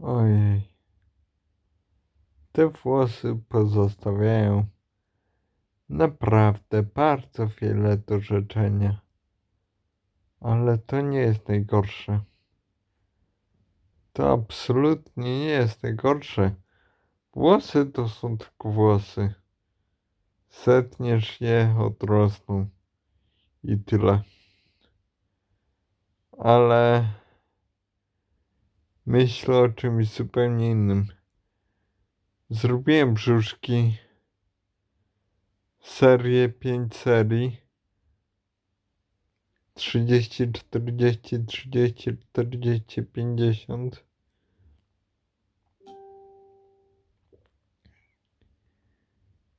Ojej. Te włosy pozostawiają naprawdę bardzo wiele do życzenia. Ale to nie jest najgorsze. To absolutnie nie jest najgorsze. Włosy to są tylko włosy. Setniesz je, odrosną. I tyle. Ale myślę o czymś zupełnie innym. Zrobiłem brzuszki. Serię, 5 serii. 30, 40, 30, 40, 50.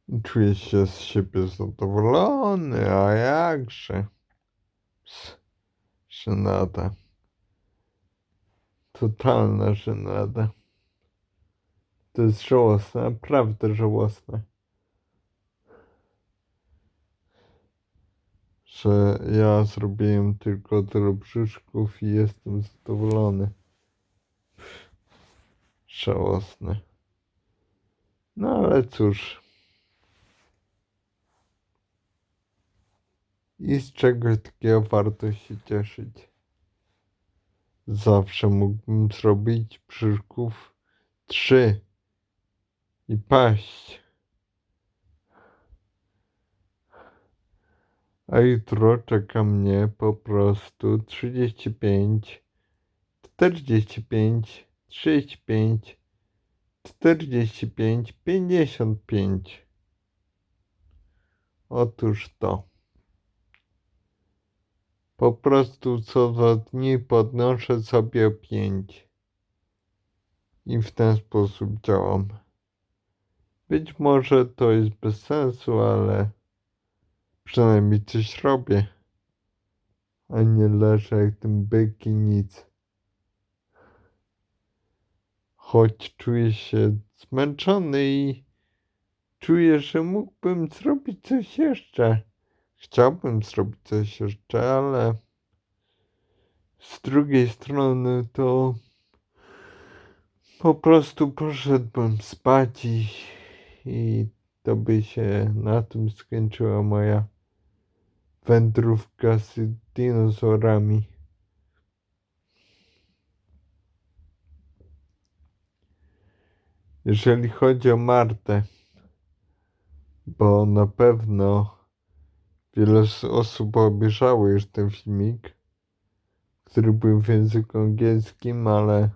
I Czuję się z siebie zadowolony, a jakże. Ps, Żenada. Totalna żenada. To jest żałosne, naprawdę żałosne. Że ja zrobiłem tylko tyle brzuszków i jestem zadowolony. Żałosne. No ale cóż. I z czegoś takiego warto się cieszyć. Zawsze mógłbym zrobić brzuszków trzy i paść. A jutro czeka mnie po prostu 35, 45, 35, 45, 55. Otóż to. Po prostu co dwa dni podnoszę sobie 5. I w ten sposób działam. Być może to jest bez sensu, ale przynajmniej coś robię. A nie leżę jak ten byk i nic. Choć czuję się zmęczony i czuję, że mógłbym zrobić coś jeszcze. Chciałbym zrobić coś jeszcze, ale z drugiej strony to po prostu poszedłbym spać i, i to by się na tym skończyła moja wędrówka z dinozaurami. Jeżeli chodzi o Martę, bo na pewno wiele osób obejrzało już ten filmik, który był w języku angielskim, ale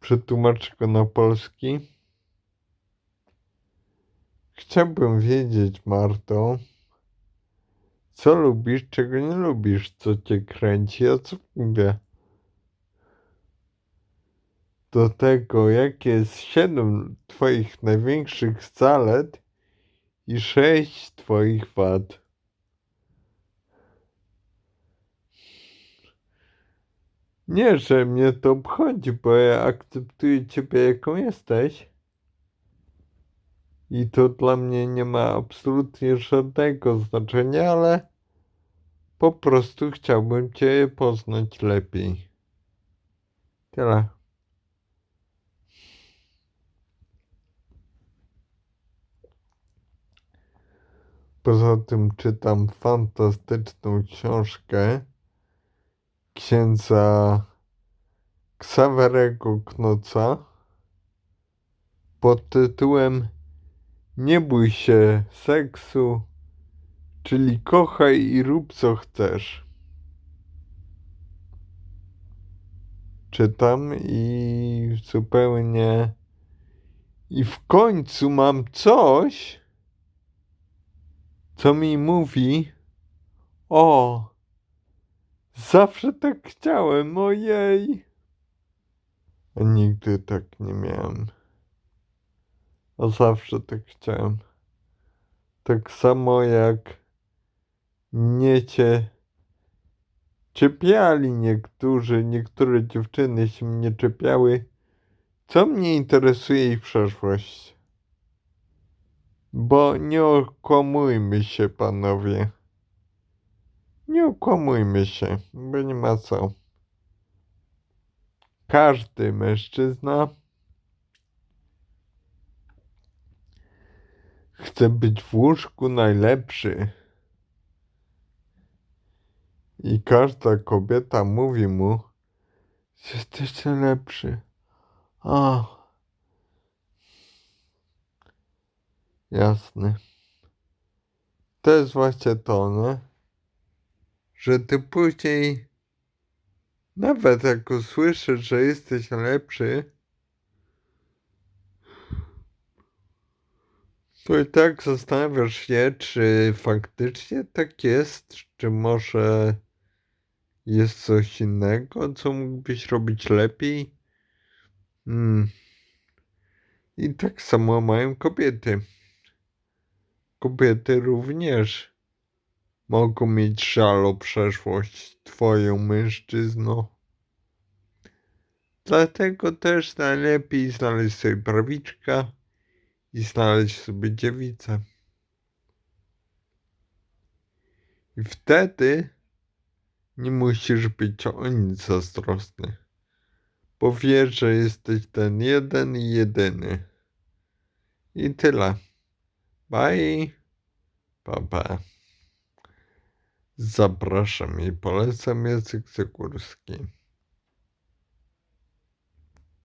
przetłumaczę go na polski. Chciałbym wiedzieć, Marto, co lubisz, czego nie lubisz, co cię kręci, a co mówię. Do tego, jakie jest siedem twoich największych zalet i sześć twoich wad. Nie, że mnie to obchodzi, bo ja akceptuję ciebie jaką jesteś. I to dla mnie nie ma absolutnie żadnego znaczenia, ale po prostu chciałbym Cię poznać lepiej. Tyle. Poza tym czytam fantastyczną książkę księdza Ksawerego Knoca pod tytułem Nie bój się seksu, czyli kochaj i rób co chcesz. Czytam i zupełnie. I w końcu mam coś, co mi mówi: O, zawsze tak chciałem, ojej. Nigdy tak nie miałem. A zawsze tak chciałem. Tak samo jak mnie cię czepiali niektórzy, niektóre dziewczyny się mnie czepiały. Co mnie interesuje ich przeszłość? Bo nie okłamujmy się, panowie. Nie okłamujmy się, bo nie ma co. każdy mężczyzna chce być w łóżku najlepszy. I każda kobieta mówi mu, jesteś najlepszy. A. Jasne. To jest właśnie to, no. Że ty później, nawet jak usłyszysz, że jesteś lepszy, to i tak zastanawiasz się, czy faktycznie tak jest, czy może jest coś innego, co mógłbyś robić lepiej. Hmm. I tak samo mają kobiety. Kobiety również mogą mieć żal o przeszłość twoją mężczyzno. Dlatego też najlepiej znaleźć sobie prawiczka i znaleźć sobie dziewicę. I wtedy nie musisz być o nic zazdrosny, bo wiesz, że jesteś ten jeden i jedyny. I tyle. Bye. Pa, pa. Zapraszam i polecam Jacek Zagórski.